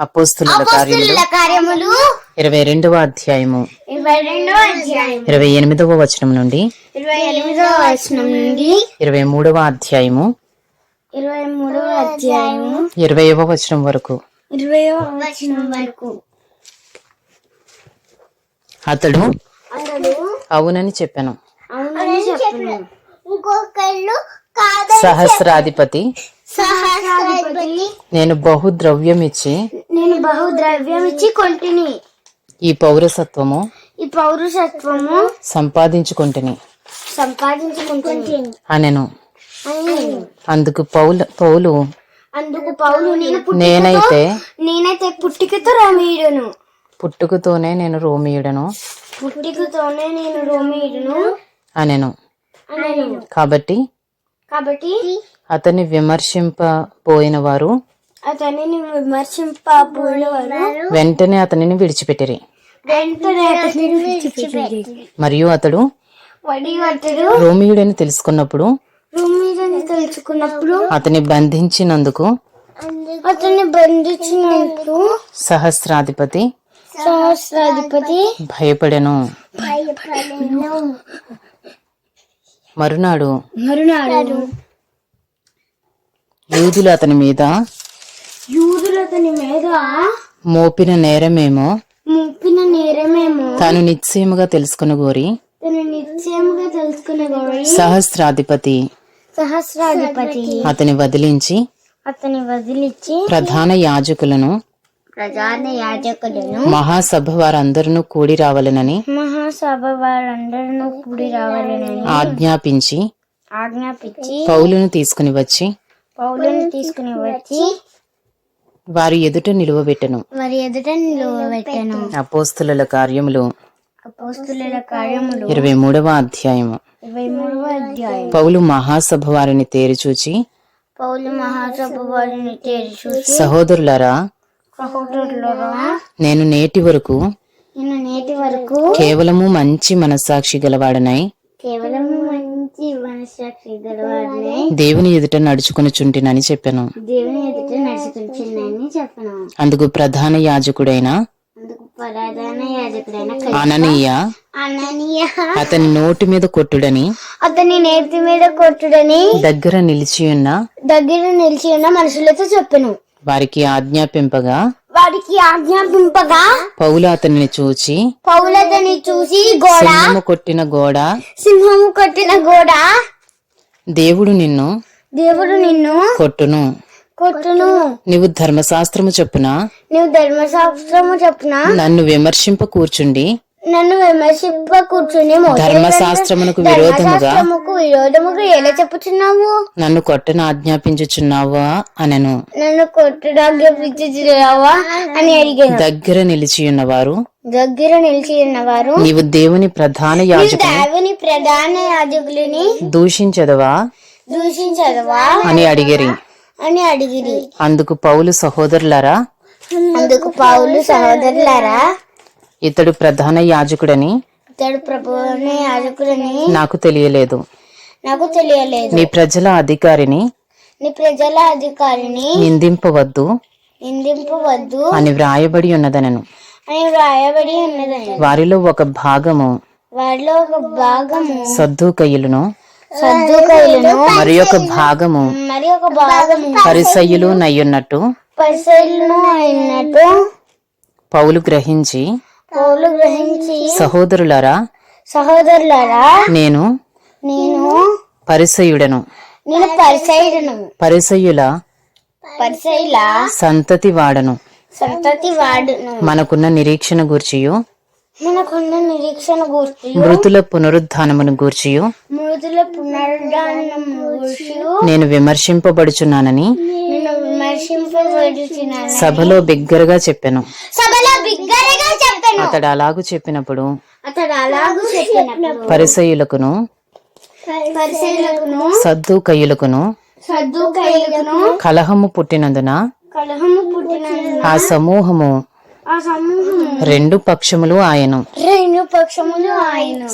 అపోస్తుల కార్యములు. ఇరవై రెండవ అధ్యాయము. ఇరవై ఎనిమిదవ వచనం నుండి. ఇరవై మూడవ అధ్యాయము. ఇరవై మూడవ అధ్యాయము. ఇరవైవ వచనం వరకు. వచనం వరకు. అతడు అవునని చెప్పాను. సహస్రాధిపతి నేను బహు ద్రవ్యమిచ్చి నేను బహు ద్రవ్యం ఇచ్చి కొంటిని. ఈ పౌరసత్వము ఈ పౌరుషత్వము సంపాదించుకుంటుని. సంపాదించుకుంటుంది అనెను. అని అందుకు పౌలు పౌలు అందుకు పౌలు నేనైతే నేనైతే పుట్టికతో రోమీయుడును. పుట్టుకతోనే నేను రోమియుడను. పుట్టికతోనే నేను రోమీయుడును. అనెను. అని కాబట్టి కాబట్టి అతన్ని విమర్శింపబోయిన వారు అతనిని విమర్శింపబోయేవారు వెంటనే అతనిని విడిచిపెట్టిరి. వెంటనే అతనిని విడిచిపెట్టిరి. మరియు అతడు రోమియుడని తెలుసుకున్నప్పుడు రోమీయుడని తెలుసుకున్నప్పుడు అతని బంధించినందుకు అతన్ని బంధించినప్పుడు సహస్రాధిపతి సహస్రాధిపతి భయపడెను. మరునాడు మరునాడు యూదులు అతని మీద యూదులు అతని మీద మోపిన నేరమేమో ముప్పిన నేరమేమో తాను నిశ్చయముగా తెలుసుకుని గోరి తను నిశ్చయముగా తెలుసుకున్న గౌరవి సహస్రాధిపతి సహస్రాధిపతి అతని వదిలించి అతని వదిలిచ్చి ప్రధాన యాజకులను ప్రధాన యాజకులను మహాసభ వారందరూ కూడి రావాలనని మహాసభ వారందరూ కూడి రావాలని ఆజ్ఞాపించి ఆజ్ఞాపించి పౌలును తీసుకుని వచ్చి పౌలను తీసుకుని వచ్చి వారి ఎదుట నిలువబెట్టెను వారి ఎదుట నిలువబెట్టాను అపోస్తుల కార్యములు. అపోస్తుల కార్యములు. ఇరవై మూడవ అధ్యాయము. ఇరవై మూడవ అధ్యాయం. పౌలు మహాసభ వారిని తేరిచూచి పౌలు మహాసభ వారిని సహోదరులారా సహోదరులరా నేను నేటి వరకు నేను నేటి వరకు కేవలము మంచి మనస్సాక్షి గలవాడనై కేవలం మంచి మనసాక్షి గలవారిని దేవుని ఎదుట నడుచుకుని చుంటినని చెప్పాను. దేవుని ఎదుట చెప్పను. అందుకు ప్రధాన యాజకుడైన అననీయ అతని నోటి మీద కొట్టుడని అతని నేతి మీద కొట్టుడని దగ్గర నిలిచి ఉన్న దగ్గర నిలిచి ఉన్న మనుషులతో చెప్పను. వారికి ఆజ్ఞాపింపగా వాడికి ఆజ్ఞాపింపగా పౌలు అతనిని చూచి పౌలతని చూసి గోడ సింహము కొట్టిన గోడ సింహము కొట్టిన గోడ దేవుడు నిన్ను దేవుడు నిన్ను కొట్టును. కొట్టును. నీవు ధర్మశాస్త్రము చొప్పున నువ్వు ధర్మశాస్త్రము చెప్పున నన్ను విమర్శింప కూర్చుండి నన్ను విమర్శింప కూర్చుని ధర్మశాస్త్రమునకు విరోధముగా? విరోధముగా ఎలా చెప్పుచున్నావు? నన్ను కొట్టను ఆజ్ఞాపించుచున్నావా? అనెను. నన్ను కొట్టుడాగ్రపించుచున్నావా అని అడిగాను. దగ్గర నిలిచి ఉన్నవారు దగ్గర నిలిచి ఉన్నవారు నీవు దేవుని ప్రధాన యాజకు దేవుని ప్రధాన యాజకులని? దూషించదవా? దూషించదవా? అని అడిగిరి. అని అడిగిరి. అందుకు పౌలు సహోదరులారా? అందుకు పౌలు సహోదరులారా? ఇతడు ప్రధాన యాజకుడని ఇతడు ప్రభువుని యాజకులని నాకు తెలియలేదు. నాకు తెలియలేదు. నీ ప్రజల అధికారిని నీ ప్రజల అధికారిని నిందింపవద్దు నిందింపవద్దు అని వ్రాయబడి ఉన్నదనను. అని వ్రాయబడి ఉన్నదని. వారిలో ఒక భాగము వారిలో ఒక భాగము సద్దుకయ్యులను సర్దుకైలను మరి ఒక భాగము మరి ఒక భాగము పరిసయ్యులు నయ్యున్నట్టు పరిశీలన అయినట్టు పౌలు గ్రహించి పౌలు గ్రహించి సహోదరులారా సహోదరులారా నేను నేను పరిసయుడను. నేను పరిసైడను పరిసయ్యుల పరిసైల సంతతి వాడను సంతతి వాడును మనకున్న నిరీక్షణ గూర్చియు. మనకున్న నిరీక్షణ గుర్తు మృతుల పునరుద్ధానమును గూర్చియు. మృతుల పునరుద్ధానం గుర్తు నేను విమర్శింపబడుచున్నానని సభలో బిగ్గరగా చెప్పాను. సభలో బిగ్గరగా చెప్పాను. అతడు అలాగు చెప్పినప్పుడు అతడు అలాగూ చెప్పినప్పుడు పరిసయులకును సర్దుకైలకును కలహము పుట్టినందున కలహము ఆ సమూహము ఆ రెండు పక్షములు ఆయను. రెండు పక్షములు ఆయన.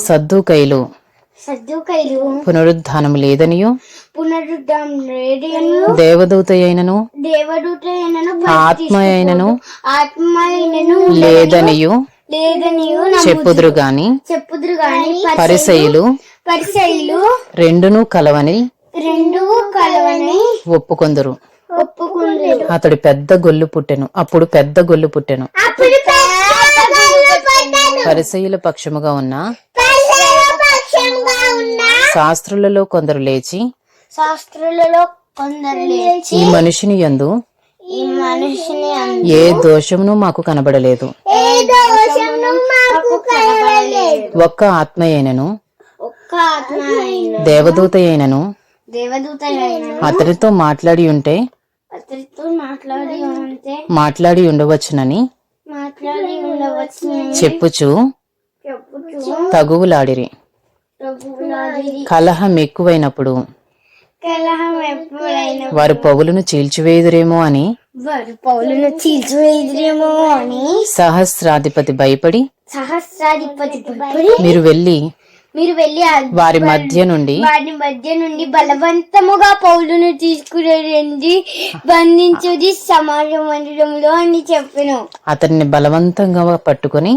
పునరుద్ధానము లేదనియు దేవదూత అయినను దేవదూత ఆత్మ అయినను ఆత్మ అయినను లేదనియు లేదని చెప్పుదురు గాని చెప్పుదురు గాని పరిసయులు పరిశైలు రెండును కలవని రెండు కలవని ఒప్పుకొందురు. ఒప్పుకుందరు. అతడు పెద్ద గొల్లు పుట్టెను అప్పుడు పెద్ద గొల్లు పుట్టెను. పరిసయుల పక్షముగా ఉన్న శాస్త్రులలో కొందరు లేచి శాస్త్రులలో కొందరు లేచి ఈ మనిషిని యందు ఈ మనిషిని ఏ దోషమును మాకు కనబడలేదు. ఏ దోషమును మాకు కనబడలేదు. ఒక్క ఆత్మ అయినను ఒక్క ఆత్మ అయిన దేవదూత అయినను దేవదూత అయిన అతనితో మాట్లాడి ఉంటే అతనితో మాట్లాడి ఉంటే మాట్లాడి ఉండవచ్చునని మాట్లాడి ఉండవచ్చు చెప్పుచు చెప్పుచు తగువులాడిరి. కలహం ఎక్కువైనప్పుడు వారు పౌలును చీల్చివేయుదురేమో అని వారు పౌలను చీల్చివేయదేమో అని సహస్రాధిపతి భయపడి సహస్రాధిపతి భయపడి మీరు వెళ్ళి మీరు వెళ్ళి వారి మధ్య నుండి వారి మధ్య నుండి బలవంతముగా పౌలును తీసుకురండి బంధించుది సమాజ మందిరంలో అని చెప్పాను. అతన్ని బలవంతంగా పట్టుకుని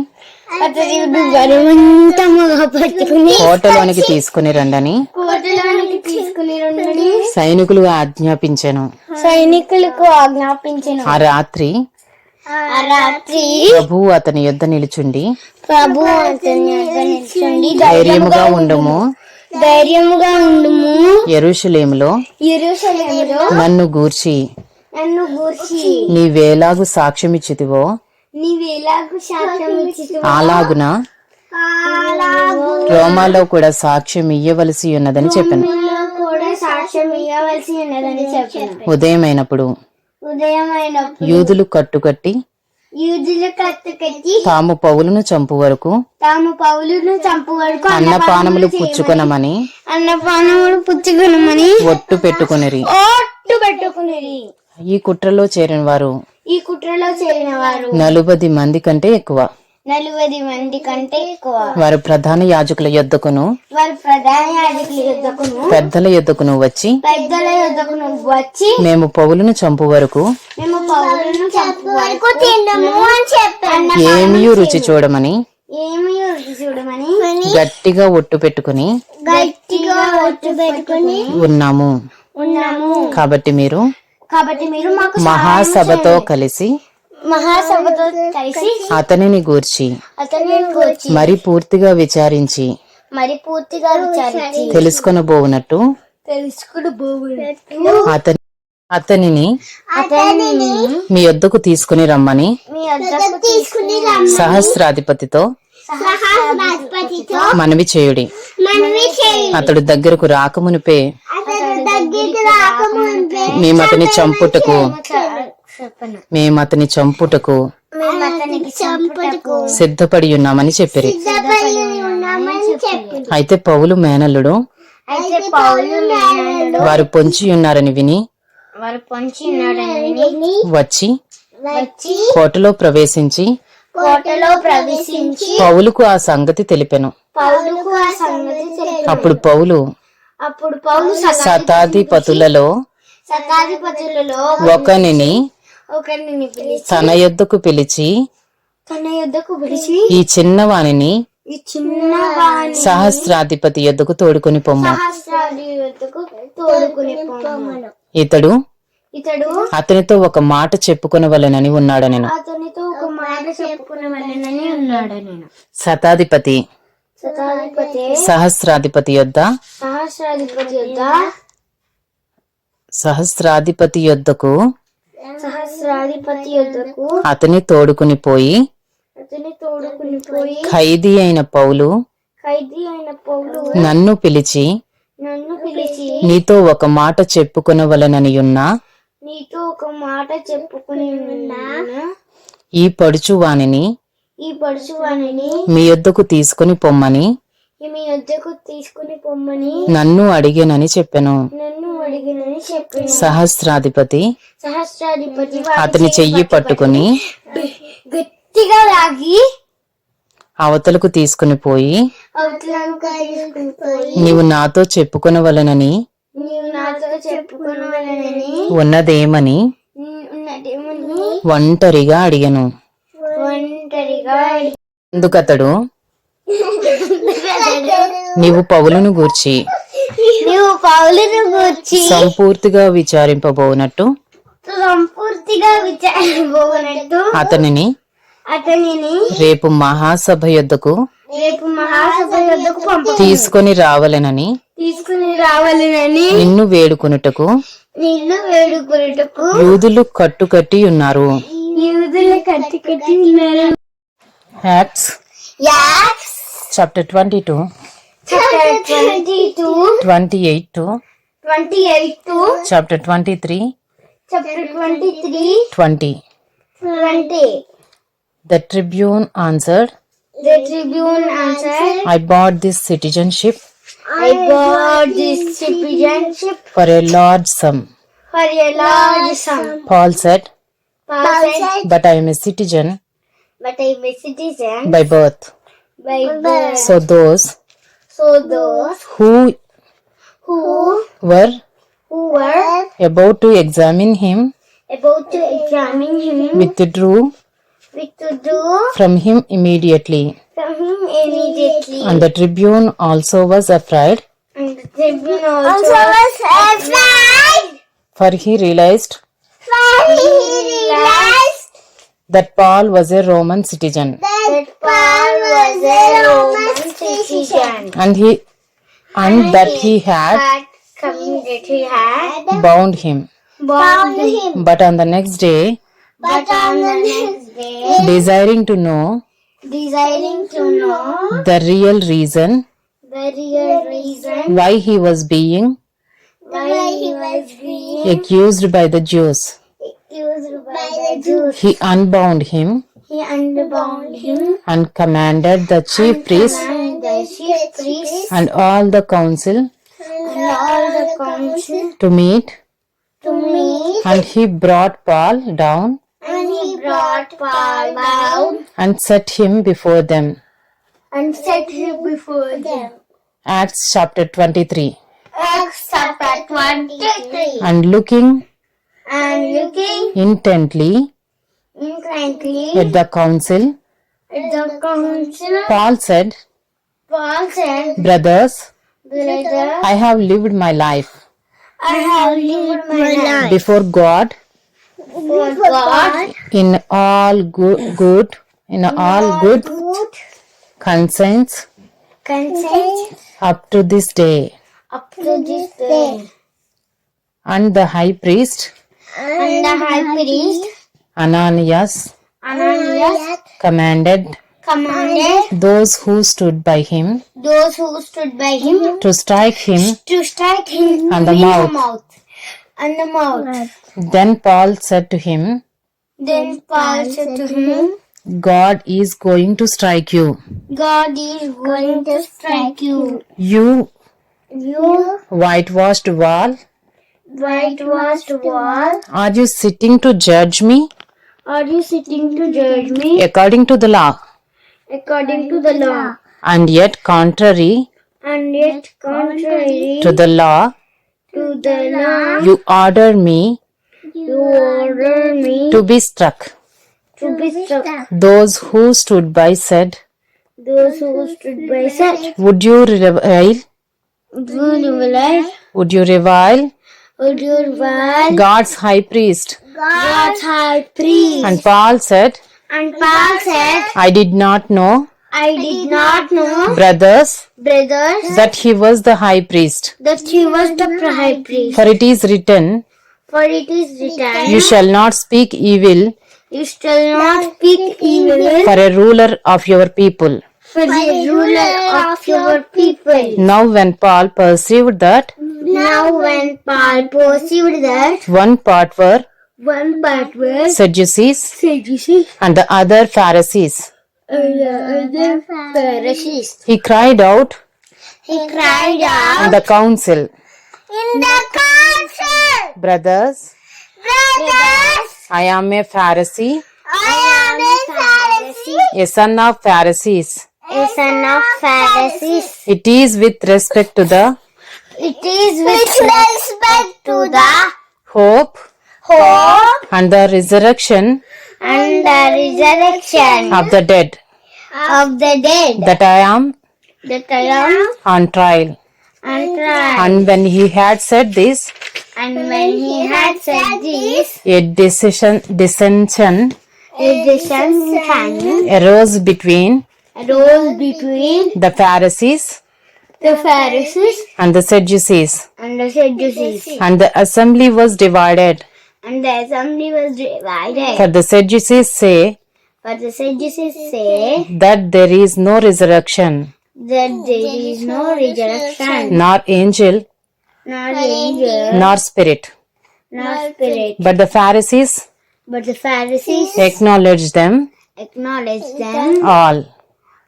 కోటలోనికి తీసుకుని రండని. సైనికులు ఆజ్ఞాపించాను. సైనికులకు ఆజ్ఞాపించను. ఆ రాత్రి ఆ రాత్రి ప్రభువు అతని యొద్ద నిలుచుండి ప్రభు అతని ధైర్యముగా ఉండము. ధైర్యముగా ఉండుము. ఎరుషులేములో ఎరుసలేములో నన్ను గూర్చి నన్ను గూర్చి నీవేలాగు సాక్ష్యమిచ్చితివో అలాగున అలాగు రోమాలో కూడా సాక్ష్యం ఇయ్యవలసి ఉన్నదని చెప్పాను. మీలో కూడా సాక్ష్యం ఇవ్వవలసి ఉన్నదని చెప్పాను. ఉదయమైనప్పుడు ఉదయమైనప్పుడు యూదులు కట్టుకట్టి యూదులు కత్తి కట్టి తాము పౌలును చంపు వరకు తాము పౌలును చంపు వరకు అన్నపానములు పుచ్చుకొనమని అన్నపానములు పుచ్చుకునమని ఒట్టు పెట్టుకునిరి. ఓట్టు పెట్టుకునేది ఈ కుట్రలో చేరిన వారు ఈ కుట్రలో చేరిన వారు నలుబది మంది కంటే ఎక్కువ. నలుబది మంది కంటే ఎక్కువ. వారు ప్రధాన యాజకుల యొద్దకును వారు ప్రధాన యాజకుల యుద్ధకును పెద్దల యొద్దకును వచ్చి పెద్దల యుద్ధకును వచ్చి మేము పౌలును చంపు వరకు మేము పౌరులను చంపు వరకు తిన్నాము అని చెప్పాను ఏమీ రుచి చూడమని ఏమి రుచి చూడమని గట్టిగా ఒట్టు పెట్టుకుని గట్టిగా ఒట్టు పెట్టుకుని ఉన్నాము. ఉన్నాము. కాబట్టి మీరు కాబట్టి మీరు మాకు మహాసభతో కలిసి మహాసభతో కలిసి అతనిని గూర్చి అతన్ని కూర్చి మరి పూర్తిగా విచారించి మరి పూర్తిగా విచారించి తెలుసుకొనబోవునట్టు తెలుసుకుని పోవునట్టు అతని అతనిని అతనిని మీ యొద్దకు తీసుకుని రమ్మని మీ వద్దకు తీసుకుని సహస్రాధిపతితో సహస్రాధిపతితో మనవి చేయుడి. అతడు దగ్గరకు రాకమునిపే మేము అతని చంపుటకు మేము అతని చంపుటకు సిద్ధపడి ఉన్నామని చెప్పిరి. అయితే పౌలు మేనల్లుడు వారు పొంచి ఉన్నారని విని వచ్చి కోటలో ప్రవేశించి కోటలో ప్రవేశించి పౌలుకు ఆ సంగతి తెలిపెను. పౌలుకు ఆ సంగతి తెలిపాడు అప్పుడు పౌలు అప్పుడు పౌలు శతాధిపతులలో శతాధిపతులలో ఒకనిని ఒకరిని పిలిచి తన యొద్దకు పిలిచి తన యుద్ధకు పిలిచి ఈ చిన్నవానిని ఈ చిన్న సహస్రాధిపతి యొద్దకు తోడుకొని పొమ్ము యుద్ధకు తోడుకుని పోమను ఇతడు ఇతడు అతనితో ఒక మాట చెప్పుకొనవలెనని ఉన్నాడు నేను అతనితో ఒక మాట చెప్పుకునవలెనని ఉన్నాడు నేను శతాధిపతి శతాధిపతి సహస్రాధిపతి యొద్ద సహస్రాధిపతి యుద్ధ సహస్రాధిపతి యొద్దకు సహస్రాధిపతి యుద్ధకు అతని తోడుకుని పోయి అతని తోడుకుని పోయి ఖైదీ అయిన పౌలు ఖైదీ అయిన పౌలు నన్ను పిలిచి నన్ను పిలిచి నీతో ఒక మాట చెప్పుకొనవలనని ఉన్నా నీతో ఒక మాట చెప్పుకుని ఉన్నా ఈ పడుచు వానిని ఈ పరుశువాణిని మీ యొద్దకు తీసుకుని పొమ్మని. మీ వద్దకు తీసుకుని పొమ్మని నన్ను అడిగానని చెప్పాను. నన్ను అడిగినని చెప్పి సహస్రాధిపతి సహస్రాధిపతి అతని చెయ్యి పట్టుకుని గట్టిగా లాగి అవతలకు తీసుకుని పోయి అవతలను తీసుకుని పోయి నీవు నాతో చెప్పుకొనవలనని నీవు నాతో చెప్పుకునవలనని ఉన్నదేమని ఉన్నదేమని ఒంటరిగా అడిగను. ఒంటరిగా అందుకతడు నీవు పౌలను గూర్చి నీవు పౌలను గూర్చి సంపూర్తిగా విచారింపబోనట్టు సంపూర్తిగా అతనిని అతనిని రేపు మహాసభ యొద్దకు రేపు మహాసభ యొద్దకు పంప. తీసుకొని రావలెనని. తీసుకుని రావాలని నిన్ను వేడుకొనుటకు. నిన్ను వేడుకొనుటకు. యూదులు కట్టుకట్టి ఉన్నారు. యూదులు కట్టి కట్టి ఉన్నారు. Acts chapter twenty two. Chapter twenty two. Twenty eight. To twenty eight. To chapter twenty three. Chapter twenty three. Twenty. Twenty. The tribune answered. The Tribune answered, I bought this citizenship I bought this citizenship for a large sum. for a large sum. Paul said, Paul said, But I am a citizen but I am a citizen by birth. by birth. So those So those who who were who were about to examine him about to examine him withdrew from him immediately. From him immediately. And the tribune also was afraid. And the tribune also, also was afraid. For he realized. For he realized that Paul was a Roman citizen. That Paul was a Roman citizen. And he and, and that he had, had committed he had bound him. Bound him. But on the next day. But on the next desiring to know desiring to know the real reason. The real reason. Why he was being why he was being accused by the Jews, accused by the Jews, he unbound him he unbound him and commanded the chief priests and the chief priests and all the council and all the council to meet, to meet. and he brought Paul down And he brought Paul down and set him before them. and set him before them. Acts chapter 23. Acts chapter 23. And looking And looking intently intently at the council, at the council, Paul said, Paul said, Brothers, Brother, I have lived my life I have lived my life before God for God, in all good, good in all good good conscience consent up to this day. up to this day. And the high priest And the high priest, Ananias Ananias, commanded commanded those who stood by him those who stood by him to strike him to strike him On the in mouth. the mouth. On the mouth. Then Paul said to him, Then Paul said to him, God is going to strike you. God is going to strike you. You You whitewashed wall, whitewashed wall. are you sitting to judge me Are you sitting to judge me according to the law? according to the law? And yet, contrary And yet, contrary to the law, to the law, you order me you order me to be struck. to be struck. Those who stood by said, Those who stood by said, Would you revile? Would you revile? Would you revile Would you revile God's high priest? God's high priest? And Paul said, And Paul said, I did not know, I did not know, brothers, brothers, that he was the high priest. that he was the high priest. For it is written, For it is written, You shall not speak evil You shall not speak evil for a ruler of your people. for the ruler of your people. Now, when Paul perceived that Now, when Paul perceived that one part were one part was Sadducees Sadducees and the other Pharisees, and the other Pharisees, he cried out he cried out. in the council, in the council, Brothers, Brothers, I am a Pharisee, I am a Pharisee, a son of Pharisees. a son of Pharisees. It is with respect to the It is with respect to the hope hope and the resurrection and the resurrection of the dead of the dead that I am that I am on trial. on trial. And when he had said this, And when he had said this, a decision, dissension a dissension arose between arose between the Pharisees the Pharisees and the Sadducees, and the Sadducees. and the assembly was divided. And the assembly was divided. For the Sadducees say For the Sadducees say that there is no resurrection, that there is no resurrection, nor angel, nor angel, nor spirit. nor spirit. But the Pharisees But the Pharisees acknowledge them acknowledged them all.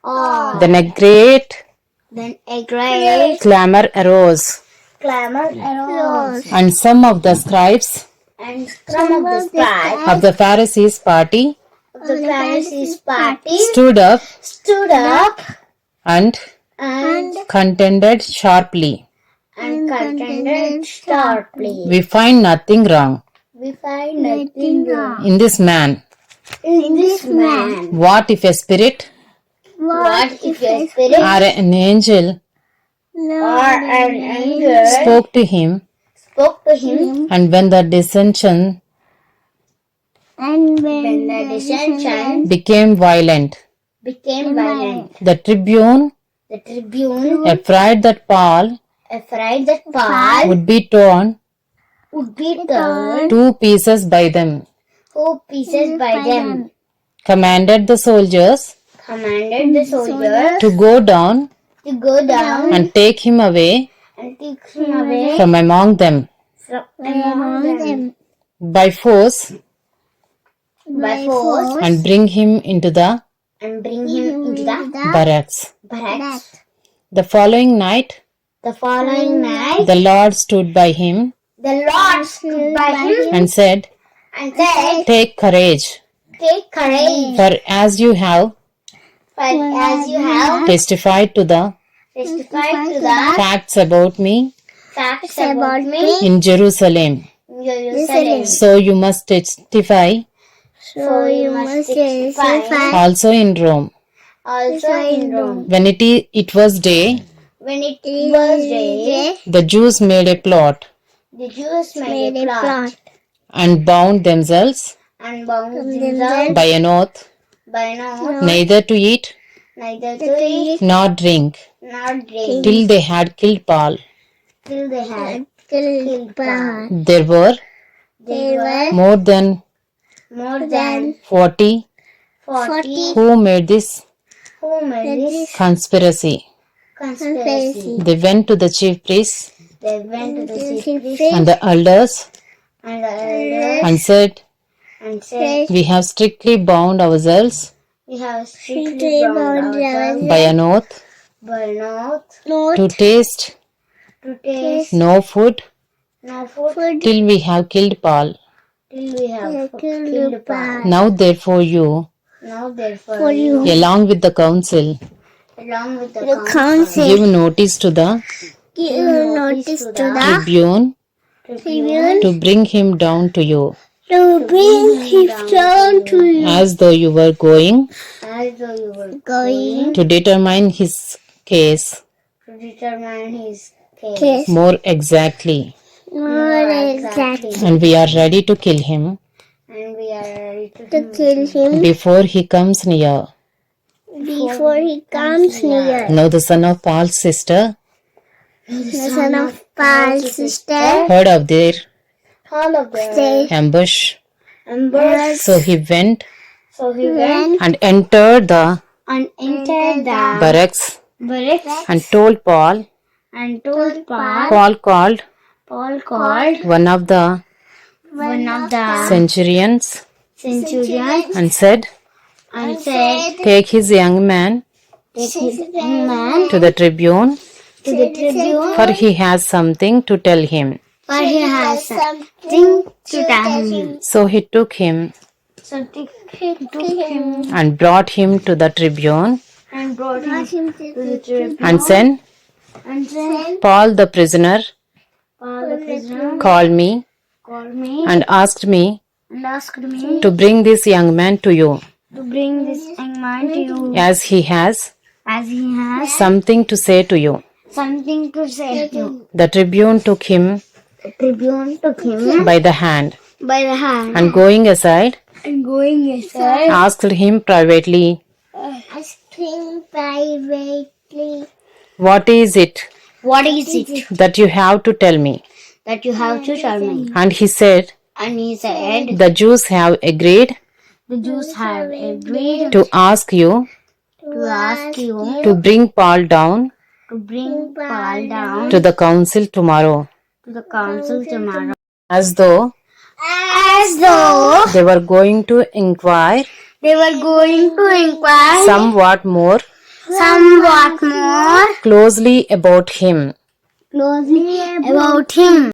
all. Then a great Then a great clamor arose, clamor arose, and some of the scribes and some of the scribes of the Pharisees' party. Of the Pharisees' party. Stood up. Stood up. And and contended sharply. and contended sharply. We find nothing wrong. We find nothing wrong. in this man. in this man. What if a spirit? What if a spirit? Or an angel? Or an angel spoke to him, spoke to him. Hmm? And when the dissension and when the dissension became violent, became violent? the tribune, The tribune, afraid that Paul afraid that Paul would be torn would be torn. two pieces by them, to pieces by them, commanded the soldiers commanded the soldiers to go down to go down and take him away and take him away from among them. From among them. by force. By force. and bring him into the and bring him into the barracks. barracks. The following night, The following night, the Lord stood by him the Lord stood by him and said, and said, Take courage, Take courage, for as you have for as you have testified to the testified to the facts about me. Facts about me. In Jerusalem, in Jerusalem. so you must testify. So you must testify. also in Rome. also in Rome. When it, i- it was day, When it was day, the Jews made a plot the Jews made a plot and bound themselves and bound themselves by an oath. by an oath. Neither to eat neither to eat nor drink nor drink till they had killed Paul. till they had killed Paul. There were There were more than more than 40 forty who made this who made this conspiracy. conspiracy. They went to the chief priests They went to the chief priest and the elders and the elders and said, and said, We have strictly bound ourselves We have strictly bound ourselves by an oath by an oath to taste. To taste. No food. No food. Till we have killed Paul. till we have killed Paul. Now, therefore, you, Now therefore you, along with the council, along with the council, give notice to the give notice to the tribune. Tribune. To bring him down to you, to bring him down to you. as though you were going as though you were going. to determine his case. To determine his case? More exactly, more exactly. and we are ready to kill him. And we are ready to, kill him. before he comes near. before he comes near. Now, the son of Paul's sister. The son of Paul's sister. heard of their all of them ambush, ambushed. so he went So he went and entered the and entered the barracks barracks and told Paul. and told Paul. Paul called Paul called one of the one of the centurions centurions and said, and said, Take his young man Take his young man to the tribune, to the tribune, for he has something to tell him. for he has something to tell him. So he took him So he took him and brought him to the tribune and and brought him to the tribune and sent and sent Paul the prisoner, Paul the prisoner, called me, called me. and asked me and asked me to bring this young man to you, to bring this young man to you. as he has as he has something to say to you. something to say to you. The tribune took him The tribune took him by the hand. by the hand. And going aside, and going aside asked him privately, asked privately, What is it What is it that you have to tell me? that you have to tell me? And he said, And he said, The Jews have agreed The Jews have agreed to ask you to ask you to bring Paul down to bring Paul down to the council tomorrow, to the council tomorrow. as though As though they were going to inquire they were going to inquire somewhat more somewhat more closely about him. closely about him.